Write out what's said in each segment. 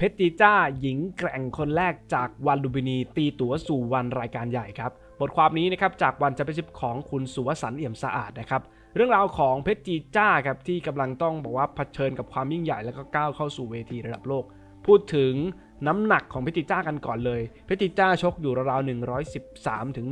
เพชรจีจ้าหญิงแกร่งคนแรกจากวันลูบินีตีตั๋วสู่วันรายการใหญ่ครับบทความนี้นะครับจากวันแชมเป็นชิพของคุณสุวสันต์เอี่ยมสะอาดนะครับเรื่องราวของเพชรจีจ้าครับที่กำลังต้องบอกว่าเผชิญกับความยิ่งใหญ่แล้วก็ก้าวเข้าสู่เวทีระดับโลก พูดถึง น้ำหนักของเพชรจีจ้ากันก่อนเลย เพชรจีจ้าชกอยู่ราวๆ113ถึง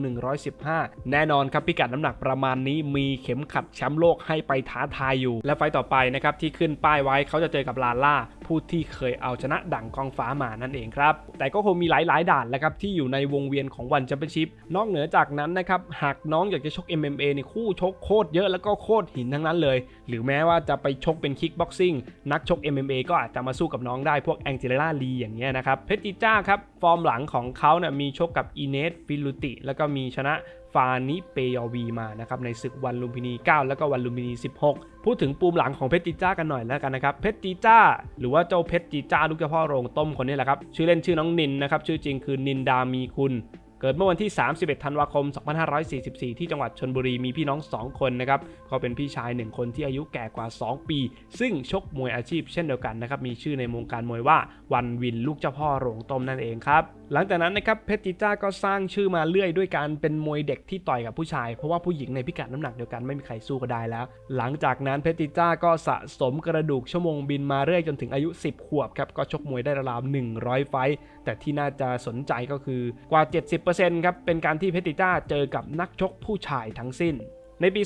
115 แน่นอนครับพิกัดน้ำหนักประมาณนี้มีเข็มขัดแชมป์โลกให้ไปท้าทายอยู่ และไฟต์ต่อไปนะครับที่ขึ้นป้ายไว้เขาจะเจอกับลาล่า ผู้ที่เคยเอาชนะดั่งกองฟ้ามานั่นเองครับ แต่ก็คงมีหลายๆ ด่านแล้วครับที่อยู่ในวงเวียนของวันแชมเปี้ยนชิพนอกเหนือจากนั้นนะครับหากน้องอยากจะชก MMA ในคู่ชกโคตรเยอะแล้วก็โคตรหินทั้งนั้นเลย หรือแม้ว่าจะไปชกเป็นคิกบ็อกซิ่งนักชก MMA ก็อาจจะมาสู้กับน้องได้พวกแองเจลิาลีอย่างเงี้ยนะครับเพชรจิจ้าครับ ฟอร์มหลังของเขาเนี่ยมีชกกับอีเนสฟิลุติ แล้วก็มีชนะฟานิเปยอวีมานะครับในศึกวันลุมพินี 9 แล้วก็วันลุมพินี 16 พูดถึงปูมหลังของเพชรจีจ้ากันหน่อยแล้วกันนะครับเพชรจีจ้า หรือว่าเจ้าเพชรจีจ้าลูกเจ้าพ่อโรงต้มคนนี้แหละครับชื่อเล่นชื่อน้องนินนะครับชื่อจริงคือนินดามีคุณ เกิดเมื่อวันที่ 31 ธันวาคม 2544 ที่จังหวัดชนบุรีมีพี่น้อง 2 คนนะครับก็เป็นพี่ชาย 1 คนที่อายุแก่กว่า 2 ปี ซึ่งชกมวยอาชีพเช่นเดียวกันนะครับ มีชื่อในวงการมวยว่าวันวินลูกเจ้าพ่อโรงต้มนั่นเองครับ หลังจากนั้นนะครับเพชรจิจ้าก็สร้างชื่อมาเรื่อยด้วยการเป็นมวยเด็กที่ต่อยกับผู้ชาย เพราะว่าผู้หญิงในพิกัดน้ำหนักเดียวกันไม่มีใครสู้ก็ได้แล้ว หลังจากนั้นเพชรจิจ้าก็สะสมกระดูกชั่วโมงบินมาเรื่อยจนถึงอายุ 10 ขวบครับก็ชกมวยได้ราวๆ100 ไฟต์แต่ที่น่าจะสนใจก็คือกว่า 70ครับเป็นการที่เพชรจิจ้าเจอกับนักชกผู้ชายทั้งสิ้น ในปี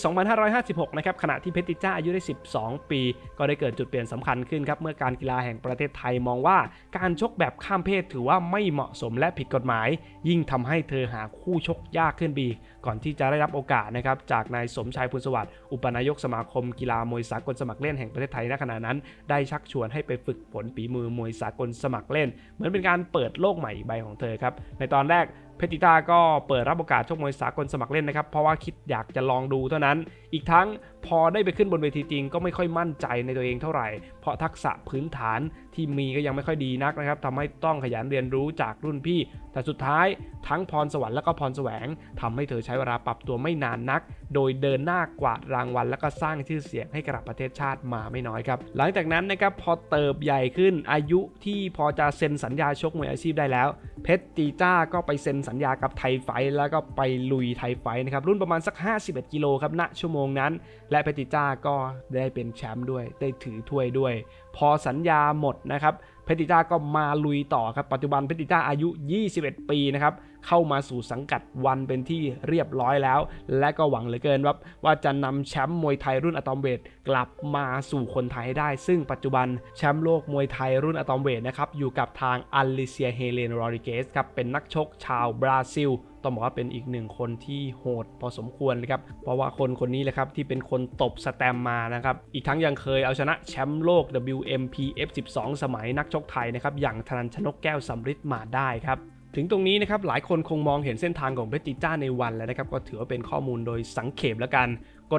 2556 นะครับขณะที่เพติจ้าอายุได้ 12 ปี ก็ได้เกิดจุดเปลี่ยนสำคัญขึ้นครับเมื่อการกีฬาแห่งประเทศไทยมองว่า การชกแบบข้ามเพศถือว่าไม่เหมาะสมและผิดกฎหมาย ยิ่งทำให้เธอหาคู่ชกยากขึ้นไปอีก่อนที่จะได้รับโอกาสนะครับจากนายสมชายพุนสวัสดิ์อุปนายกสมาคมกีฬามวยสากลสมัครเล่นแห่งประเทศไทยณขณะนั้น ได้ชักชวนให้ไปฝึกฝนฝีมือมวยสากลสมัครเล่น เหมือนเป็นการเปิดโลกใหม่ใบของเธอครับในตอนแรก เพชรติต้าก็เปิดรับโอกาสชกมวยสากลสมัครเล่นนะครับ เพราะว่าคิดอยากจะลองดูเท่านั้น อีกทั้งพอได้ไปขึ้นบนเวทีจริงก็ไม่ค่อยมั่นใจในตัวเองเท่าไหร่ เพราะทักษะพื้นฐานที่มีก็ยังไม่ค่อยดีนักนะครับทำให้ต้องขยันเรียนรู้จากรุ่นพี่ แต่สุดท้ายทั้งพรสวรรค์และก็พรแสวงทำให้เธอใช้เวลาปรับตัวไม่นานนัก โดยเดินหน้ากวาดรางวัล และก็สร้างชื่อเสียงให้กับประเทศชาติมาไม่น้อยครับ หลังจากนั้นนะครับพอเติบใหญ่ขึ้นอายุที่พอจะเซ็นสัญญาชกมวยอาชีพได้แล้ว เพชรจีจ้าก็ไปเซ็นสัญญากับไทยไฟแล้วก็ไปลุยไทยไฟนะครับรุ่นประมาณสัก 51 กิโลครับณชั่วโมงนั้น และเพชรจีจ้าก็ได้เป็นแชมป์ด้วยได้ถือถ้วยด้วย พอสัญญาหมดนะครับเพชรติจ้าก็มาลุยต่อครับ ปัจจุบันเพชรติจ้าอายุ 21 ปีนะครับ เข้ามาสู่สังกัดวันเป็นที่เรียบร้อยแล้ว และก็หวังเหลือเกินว่าว่าจะนำแชมป์มวยไทยรุ่นอะตอมเวทกลับมาสู่คนไทยให้ได้ ซึ่งปัจจุบันแชมป์โลกมวยไทยรุ่นอะตอมเวทนะครับอยู่กับทางอลิเซียเฮเลนโรริเกสครับเป็นนักชกชาวบราซิล ต้องบอกว่าเป็นอีกหนึ่งคนที่โหดพอสมควรเลยครับเพราะว่าคนคนนี้แหละครับที่เป็นคนตบสแตมมานะครับอีกทั้งยังเคยเอาชนะแชมป์โลก WMP F12 สมัยนักชกไทยนะครับอย่างธนันชนกแก้วสำริดมาได้ครับถึงตรงนี้นะครับหลายคนคงมองเห็นเส้นทางของเพชรจิจ้าในวันแล้วนะครับก็ถือว่าเป็นข้อมูลโดยสังเขปแล้วกันกด